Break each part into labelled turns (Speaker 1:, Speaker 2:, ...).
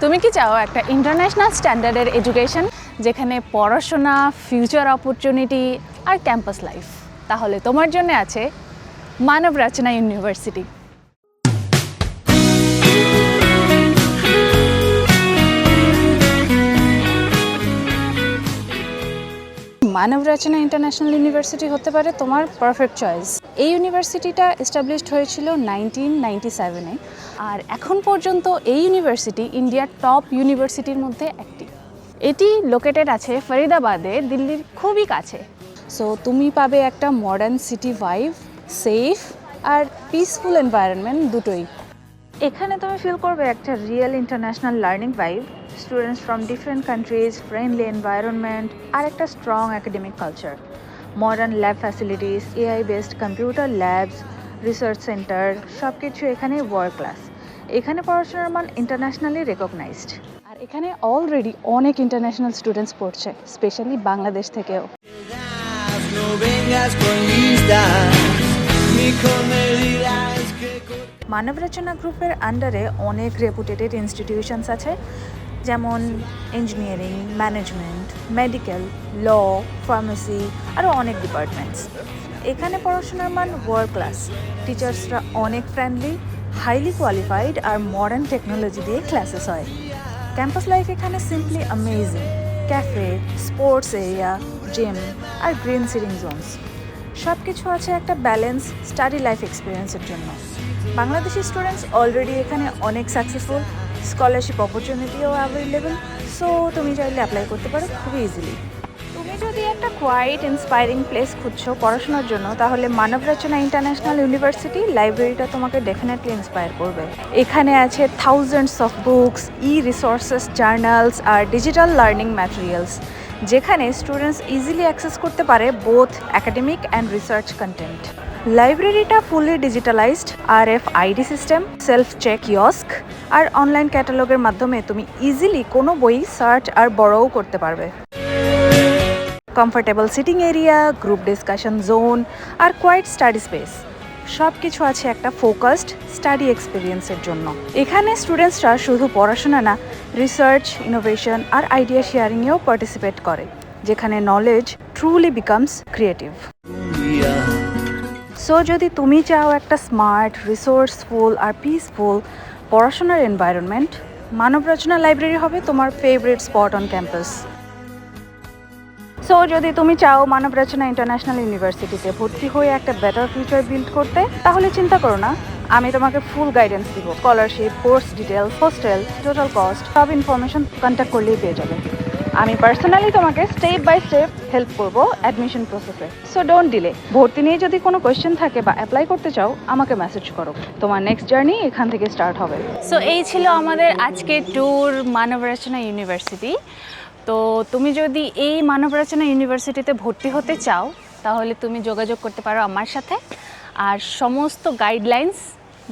Speaker 1: তুমি কি চাও একটা ইন্টারন্যাশনাল স্ট্যান্ডার্ডের এডুকেশন যেখানে পড়াশোনা ফিউচার অপরচুনিটি আর ক্যাম্পাস লাইফ তাহলে তোমার জন্য আছে Manav Rachna university Manav Rachna international university হতে পারে তোমার পারফেক্ট চয়েস এই ইউনিভার্সিটিটা এস্টাবলিশড হয়েছিল নাইনটিন নাইনটি সেভেনে আর এখন পর্যন্ত এই ইউনিভার্সিটি ইন্ডিয়ার টপ ইউনিভার্সিটির মধ্যে একটি। এটি লোকেটেড আছে ফরিদাবাদে, দিল্লির খুবই কাছে। সো তুমি পাবে একটা মডার্ন সিটি ভাইভ সেফ আর পিসফুল এনভায়রনমেন্ট দুটোই। এখানে তুমি ফিল করবে একটা real international learning vibe students from different countries friendly environment আর একটা strong academic culture modern lab facilities AI based computer labs research centre সব কিছু এখানে ওয়ার্ল্ড ক্লাস এখানে পড়াশোনার মান ইন্টারন্যাশনালি রেকগনাইজড আর এখানে অলরেডি অনেক ইন্টারন্যাশনাল স্টুডেন্টস পড়ছে স্পেশালি বাংলাদেশ থেকেও।
Speaker 2: মানব রচনা গ্রুপের আন্ডারে অনেক রেপুটেটেড ইনস্টিটিউশনস আছে। যেমন engineering management medical law pharmacy আরও অনেক ডিপার্টমেন্টস এখানে পড়াশোনার মান ওয়ার্ল্ড ক্লাস টিচার্সরা অনেক ফ্রেন্ডলি হাইলি কোয়ালিফাইড আর মডার্ন টেকনোলজি দিয়ে ক্লাসেস হয়। ক্যাম্পাস লাইফ এখানে simply amazing cafe sports area gym আর গ্রিন সিটিং জোনস সব কিছু আছে একটা ব্যালেন্স স্টাডি লাইফ এক্সপিরিয়েন্সের জন্য। বাংলাদেশি স্টুডেন্টস অলরেডি এখানে অনেক সাকসেসফুল স্কলারশিপ অপরচুনিটিও অ্যাভেলেবেল সো তুমি চাইলে অ্যাপ্লাই করতে পারো খুবই ইজিলি তুমি যদি একটা কোয়াইট ইন্সপায়ারিং প্লেস খুঁজছো পড়াশোনার জন্য, তাহলে মানব রচনা ইন্টারন্যাশনাল ইউনিভার্সিটি লাইব্রেরিটা তোমাকে ডেফিনেটলি ইন্সপায়ার করবে। এখানে আছে thousands of books e resources journals R digital learning materials যেখানে স্টুডেন্টস ইজিলি অ্যাক্সেস করতে পারে both academic and research content লাইব্রেরিটা ফুলি ডিজিটালাইজড আর F ID system self check kiosk আর অনলাইন ক্যাটালগের মাধ্যমে তুমি ইজিলি কোনো বই সার্চ আর বড়ও করতে পারবে। Comfortable sitting area group discussion zone আর কোয়াইট স্টাডি স্পেস সব কিছু আছে একটা ফোকাসড স্টাডি এক্সপিরিয়েন্সের জন্য। এখানে স্টুডেন্টসরা শুধু পড়াশোনা না রিসার্চ ইনোভেশন আর আইডিয়া শেয়ারিংয়েও পার্টিসিপেট করে, যেখানে knowledge truly becomes creative so যদি তুমি চাও একটা স্মার্ট রিসোর্সফুল আর পিসফুল পড়াশোনার এনভায়রনমেন্ট মানব রচনা লাইব্রেরি হবে তোমার favourite spot on campus so যদি তুমি চাও মানব রচনা ইন্টারন্যাশনাল ইউনিভার্সিটিতে ভর্তি হয়ে একটা বেটার ফিউচার বিল্ড করতে, তাহলে চিন্তা করো না। আমি তোমাকে ফুল গাইডেন্স দিব। Scholarship course details hostel total cost সব ইনফরমেশন কন্ট্যাক্ট করলেই পেয়ে যাবে। আমি পার্সোনালি তোমাকে স্টেপ বাই স্টেপ হেল্প করব অ্যাডমিশন প্রসেসে সো ডোন্ট ডিলে ভর্তি নিয়ে যদি কোনো কোয়েশ্চেন থাকে বা অ্যাপ্লাই করতে চাও, আমাকে মেসেজ করো। তোমার নেক্সট জার্নি এখান থেকে স্টার্ট হবে।
Speaker 1: সো এই ছিল আমাদের আজকের ট্যুর মানব রচনা ইউনিভার্সিটি তো তুমি যদি এই মানব রচনা ইউনিভার্সিটিতে ভর্তি হতে চাও, তাহলে তুমি যোগাযোগ করতে পারো আমার সাথে। আর সমস্ত গাইডলাইন্স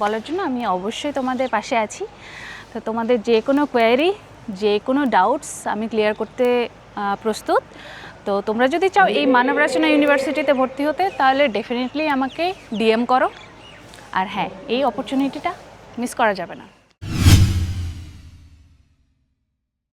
Speaker 1: বলার জন্য আমি অবশ্যই তোমাদের পাশে আছি। তো তোমাদের যে কোনো কোয়ারি যে কোনো ডাউটস আমি ক্লিয়ার করতে প্রস্তুত। তো তোমরা যদি চাও এই মানব রচনা ইউনিভার্সিটিতে ভর্তি হতে, তাহলে ডেফিনেটলি আমাকে ডিএম করো। আর হ্যাঁ এই অপরচুনিটিটা মিস করা যাবে না।